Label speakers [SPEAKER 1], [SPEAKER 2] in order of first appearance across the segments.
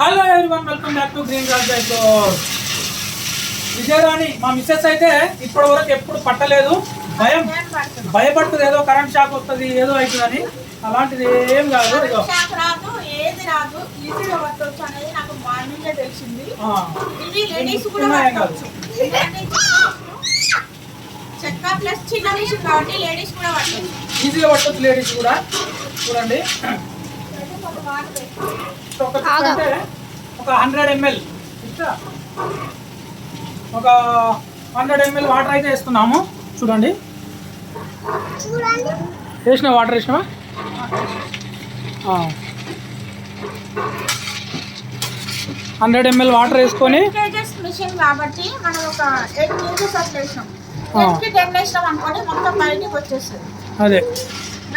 [SPEAKER 1] Hello everyone welcome back to green Raj Vijayarani మా missus అయితే ఇప్పటి వరకు ఎప్పుడు పట్టలేదు. భయం భయపడుతుంది. ఏదో కరెంట్ షాక్ వస్తుంది ఏదో అవుతుందని. అలాంటిది ఏం కాదు.
[SPEAKER 2] చెక్క ప్లస్ చిన్న కాబట్టి లేడీస్ కూడా
[SPEAKER 1] ఈజీగా పట్టొచ్చు లేడీస్ కూడా. చూడండి. ఒక హండ్రెడ్ ఎంఎల్ ఒక హండ్రెడ్ ఎంఎల్ వాటర్ అయితే వేస్తున్నాము చూడండి. వేసిన వాటర్ వేసినావా? హండ్రెడ్ ఎంఎల్ వాటర్ వేసుకొని
[SPEAKER 2] మిషన్ కాబట్టి మనం ఒక ఎయిట్ కేజెస్ అట్లా వేసినాం. టెన్ అనుకోండి మొత్తం బయటికి వచ్చేస్తుంది.
[SPEAKER 1] అదే.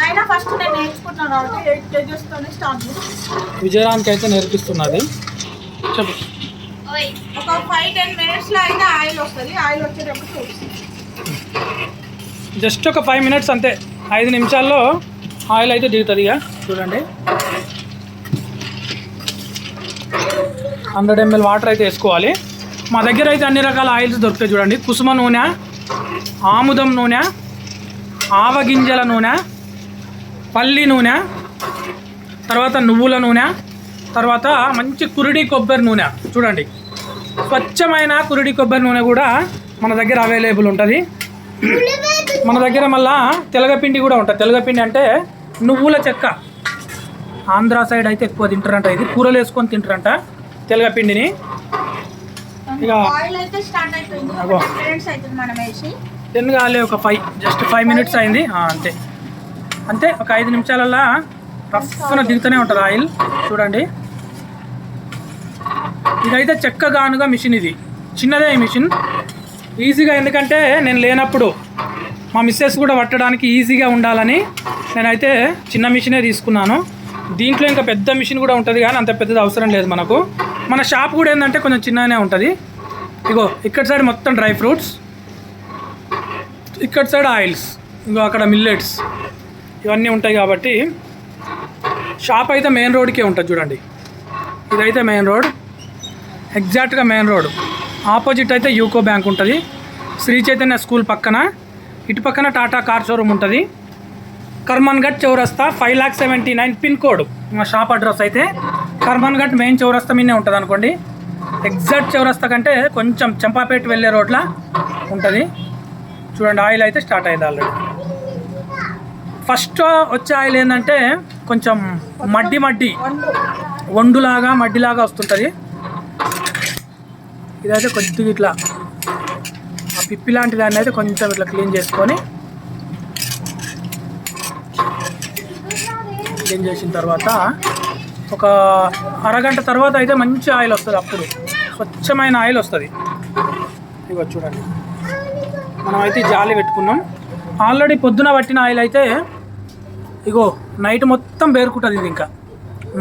[SPEAKER 2] అయినా ఫస్ట్ నేను నేర్చుకుంటున్నాను కాబట్టి ఎయిట్ కేజెస్తోనే స్టార్ట్ చేస్తాను
[SPEAKER 1] విజయరానికి అయితే నేర్పిస్తున్నది. చెప్పు.
[SPEAKER 2] ఒక ఫైవ్ టెన్ మినిట్స్లో అయితే ఆయిల్ వస్తుంది. ఆయిల్ వచ్చేటప్పుడు
[SPEAKER 1] జస్ట్ ఒక ఫైవ్ మినిట్స్ అంతే. ఐదు నిమిషాల్లో ఆయిల్ అయితే దిగుతుంది ఇక. చూడండి. హండ్రెడ్ ఎంఎల్ వాటర్ అయితే వేసుకోవాలి. మా దగ్గర అయితే అన్ని రకాల ఆయిల్స్ దొరుకుతాయి చూడండి. కుసుమ నూనె ఆముదం నూనె ఆవగింజల నూనె పల్లి నూనె తర్వాత నువ్వుల నూనె తర్వాత మంచి కురిడి కొబ్బరి నూనె. చూడండి. స్వచ్ఛమైన కురిడి కొబ్బరి నూనె కూడా మన దగ్గర అవైలబుల్ ఉంటుంది. మన దగ్గర మళ్ళా తెలగపిండి కూడా ఉంటుంది. తెలగపిండి అంటే నువ్వుల చెక్క. ఆంధ్ర సైడ్ అయితే ఎక్కువ తింటారంట ఇది. కూరలు వేసుకొని తింటారంట తెలగపిండిని. ఇక.
[SPEAKER 2] టెన్
[SPEAKER 1] కాలే ఒక ఫైవ్ జస్ట్ ఫైవ్ మినిట్స్ అయింది. అంతే. అంతే ఒక ఐదు నిమిషాలల్లా రఫ్న దిగుతూనే ఉంటుంది ఆయిల్. చూడండి. ఇదైతే చెక్క గానుగా మిషన్ ఇది. చిన్నదే ఈ మిషన్. ఈజీగా ఎందుకంటే నేను లేనప్పుడు మా మిస్సెస్ కూడా పట్టడానికి ఈజీగా ఉండాలని నేనైతే చిన్న మిషనే తీసుకున్నాను. దీంట్లో ఇంకా పెద్ద మిషన్ కూడా ఉంటుంది కానీ అంత పెద్దది అవసరం లేదు మనకు. మన షాప్ కూడా ఏంటంటే కొంచెం చిన్నగానే ఉంటుంది. ఇగో ఇక్కడ సైడ్ మొత్తం డ్రై ఫ్రూట్స్. ఇక్కడ సైడ్ ఆయిల్స్. ఇంకో అక్కడ మిల్లెట్స్. ఇవన్నీ ఉంటాయి కాబట్టి షాప్ అయితే మెయిన్ రోడ్కే ఉంటుంది చూడండి. ఇదైతే మెయిన్ రోడ్. ఎగ్జాక్ట్గా మెయిన్ రోడ్. ఆపోజిట్ అయితే యూకో బ్యాంక్ ఉంటుంది. శ్రీ చైతన్య స్కూల్ పక్కన. ఇటు పక్కన టాటా కార్ షోరూమ్ ఉంటుంది. Karmanghat Chowrasta five lakh seventy nine pin code. మా షాప్ అడ్రస్ అయితే కర్మన్ఘట్ మెయిన్ చౌరస్తా మీదే ఉంటుంది అనుకోండి. ఎగ్జాక్ట్ చౌరస్తా కంటే కొంచెం చంపాపేట వెళ్ళే రోడ్లా ఉంటుంది. చూడండి ఆయిల్ అయితే స్టార్ట్ అయింది ఆల్రెడీ. ఫస్ట్ వచ్చే ఆయిల్ ఏంటంటే కొంచెం మడ్డి మడ్డి వండులాగా మడ్డిలాగా వస్తుంటుంది. ఇదైతే కొద్దిగా ఇట్లా ఆ పిప్పి లాంటి దాన్ని అయితే కొంచెం ఇట్లా క్లీన్ చేసుకొని క్లీన్ చేసిన తర్వాత ఒక అరగంట తర్వాత అయితే మంచి ఆయిల్ వస్తుంది అప్పుడు. స్వచ్ఛమైన ఆయిల్ వస్తుంది. ఇగో చూడండి. మనం అయితే జాలి పెట్టుకున్నాం. ఆల్రెడీ పొద్దున పట్టిన ఆయిల్ అయితే ఇగో నైట్ మొత్తం బేరుకుంటుంది ఇది ఇంకా.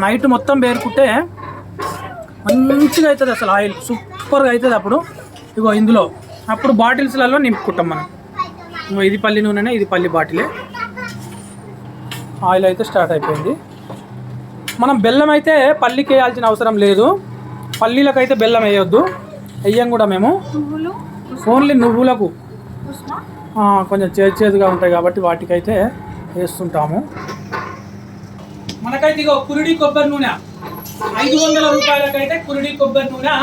[SPEAKER 1] నైట్ మొత్తం బేరుకుంటే మంచిగా అవుతుంది అసలు ఆయిల్. సూపర్గా అవుతుంది అప్పుడు. ఇగో ఇందులో అప్పుడు బాటిల్స్లలో నింపుకుంటాం మనం. ఇగో ఇది పల్లి నూనెనే ఇది పల్లి బాటిలే. ఆయిల్ అయితే స్టార్ట్ అయిపోయింది. మనం బెల్లం అయితే పల్లికి వేయాల్సిన అవసరం లేదు. పల్లీలకైతే బెల్లం వేయొద్దు. వెయ్యం కూడా మేము. ఓన్లీ నువ్వులకు. కొంచెం చేదు చేదుగా ఉంటాయి కాబట్టి వాటికైతే వేస్తుంటాము. మనకైతే ఇగో కురిడి కొబ్బరి నూనె. ఐదు వందల రూపాయలకైతే కురిడి కొబ్బరి నూనె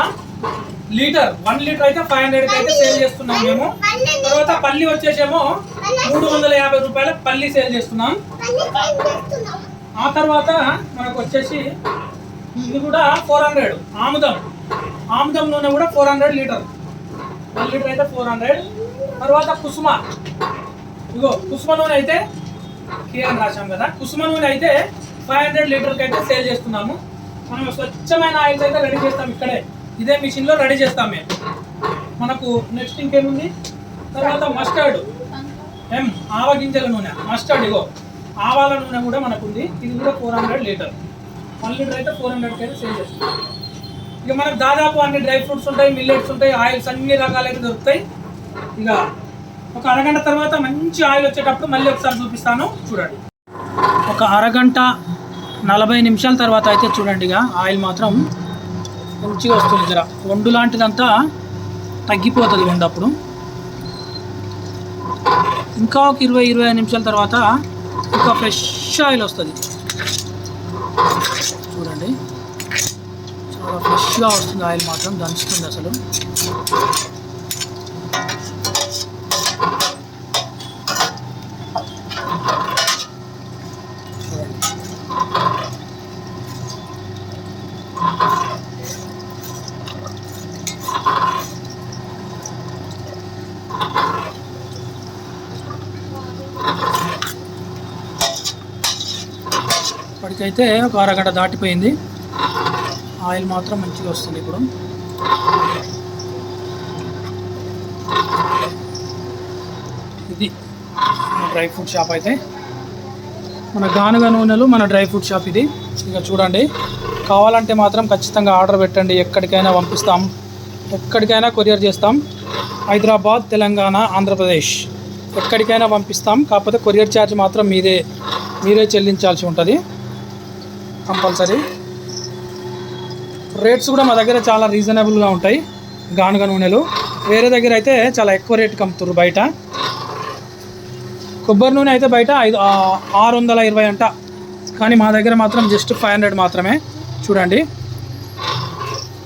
[SPEAKER 1] లీటర్. వన్ లీటర్ అయితే ఫైవ్ హండ్రెడ్కి అయితే సేల్ చేస్తున్నాం మేము. తర్వాత పల్లి వచ్చేసేమో మూడు వందల యాభై రూపాయల పల్లి సేల్ చేస్తున్నాం. ఆ తర్వాత మనకు వచ్చేసి ఇది కూడా ఫోర్ హండ్రెడ్. ఆముదం. ఆముదం నూనె కూడా four hundred litre. One litre అయితే ఫోర్ హండ్రెడ్. తర్వాత కుసుమ. ఇగో కుసుమ నూనె అయితే కే రాశాం కదా. కుసుమ నూనె అయితే ఫైవ్ హండ్రెడ్ లీటర్కి అయితే సేల్ చేస్తున్నాము. మనం స్వచ్ఛమైన ఆయిల్స్ అయితే రెడీ చేస్తాం ఇక్కడే. ఇదే మిషన్లో రెడీ చేస్తాం మేము. మనకు నెక్స్ట్ ఇంకేముంది? తర్వాత మస్టర్డ్. ఎం? ఆవ గింజల నూనె. మస్టర్డ్ ఇగో. ఆవాల నూనె కూడా మనకు ఉంది ఇది కూడా four hundred litre. One litre అయితే ఫోర్ హండ్రెడ్కి అయితే సేల్ చేస్తాం. ఇక మనకు దాదాపు అన్ని డ్రై ఫ్రూట్స్ ఉంటాయి మిల్లెట్స్ ఉంటాయి ఆయిల్స్ అన్ని రకాలైతే దొరుకుతాయి. ఇక ఒక అరగంట తర్వాత మంచి ఆయిల్ వచ్చేటప్పుడు మళ్ళీ ఒకసారి చూపిస్తాను. చూడండి. ఒక అరగంట నలభై నిమిషాల తర్వాత అయితే చూడండి ఇక ఆయిల్ మాత్రం మంచిగా వస్తుంది జర. వండు లాంటిదంతా తగ్గిపోతుంది వండప్పుడు. ఇంకా ఒక ఇరవై ఇరవై నిమిషాల తర్వాత ఇంకా ఫ్రెష్ ఆయిల్ వస్తుంది. చూడండి. చాలా ఫ్రెష్గా వస్తుంది ఆయిల్ మాత్రం దంచుతుంది అసలు చూడండి ఇప్పటికైతే ఒక అరగంట దాటిపోయింది. ఆయిల్ మాత్రం మంచిగా వస్తుంది ఇప్పుడు. ఇది డ్రై ఫ్రూట్ షాప్ అయితే. మన గానుగ నూనెలు మన డ్రై ఫ్రూట్ షాప్ ఇది. ఇక చూడండి. కావాలంటే మాత్రం ఖచ్చితంగా ఆర్డర్ పెట్టండి. ఎక్కడికైనా పంపిస్తాం. ఎక్కడికైనా కొరియర్ చేస్తాం. హైదరాబాద్ తెలంగాణ ఆంధ్రప్రదేశ్. ఎక్కడికైనా పంపిస్తాం. కాకపోతే కొరియర్ ఛార్జ్ మాత్రం మీదే మీరే చెల్లించాల్సి ఉంటుంది. కంపల్సరీ. రేట్స్ కూడా మా దగ్గర చాలా రీజనబుల్గా ఉంటాయి గానుగ నూనెలు. వేరే దగ్గర అయితే చాలా ఎక్కువ రేట్కి అమ్ముతారు బయట. కొబ్బరి నూనె అయితే బయట ఐదు ఆరు వందల ఇరవై అంట. కానీ మా దగ్గర మాత్రం జస్ట్ ఫైవ్ హండ్రెడ్ మాత్రమే. చూడండి.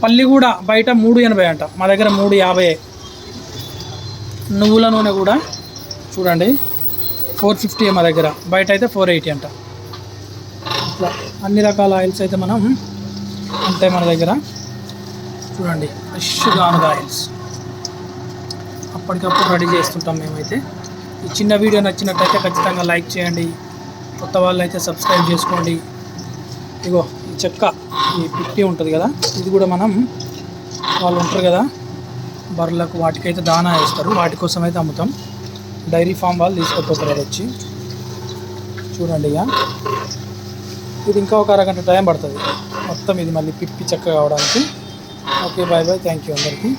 [SPEAKER 1] పల్లి కూడా బయట మూడు ఎనభై అంట. మా దగ్గర మూడు యాభై. నువ్వుల నూనె కూడా చూడండి. ఫోర్ ఫిఫ్టీ మా దగ్గర. బయట అయితే ఫోర్ ఎయిటీ అంట. ఇట్లా. అన్ని రకాల ఆయిల్స్ అయితే మనం ఉంటాయి మన దగ్గర. చూడండి ఫ్రెష్ గానుగ ఆయిల్స్ అప్పటికప్పుడు రెడీ చేస్తుంటాం మేమైతే. ఈ చిన్న వీడియో నచ్చినట్టయితే ఖచ్చితంగా లైక్ చేయండి. కొత్త వాళ్ళు అయితే సబ్స్క్రైబ్ చేసుకోండి. ఇగో ఈ చెక్క ఈ పిట్టి ఉంటుంది కదా ఇది కూడా మనం వాళ్ళు ఉంటారు కదా బర్రెలకు వాటికైతే దానా వేస్తారు. వాటి కోసం అయితే అమ్ముతాం. డైరీ ఫామ్ వాళ్ళు తీసుకుపోతారు వచ్చి చూడండి ఇక ఇది ఇంకా ఒక అరగంట టైం పడుతుంది. మొత్తం ఇది మళ్ళీ పిప్పి చెక్క కావడానికి. Okay bye bye thank you అందరికీ.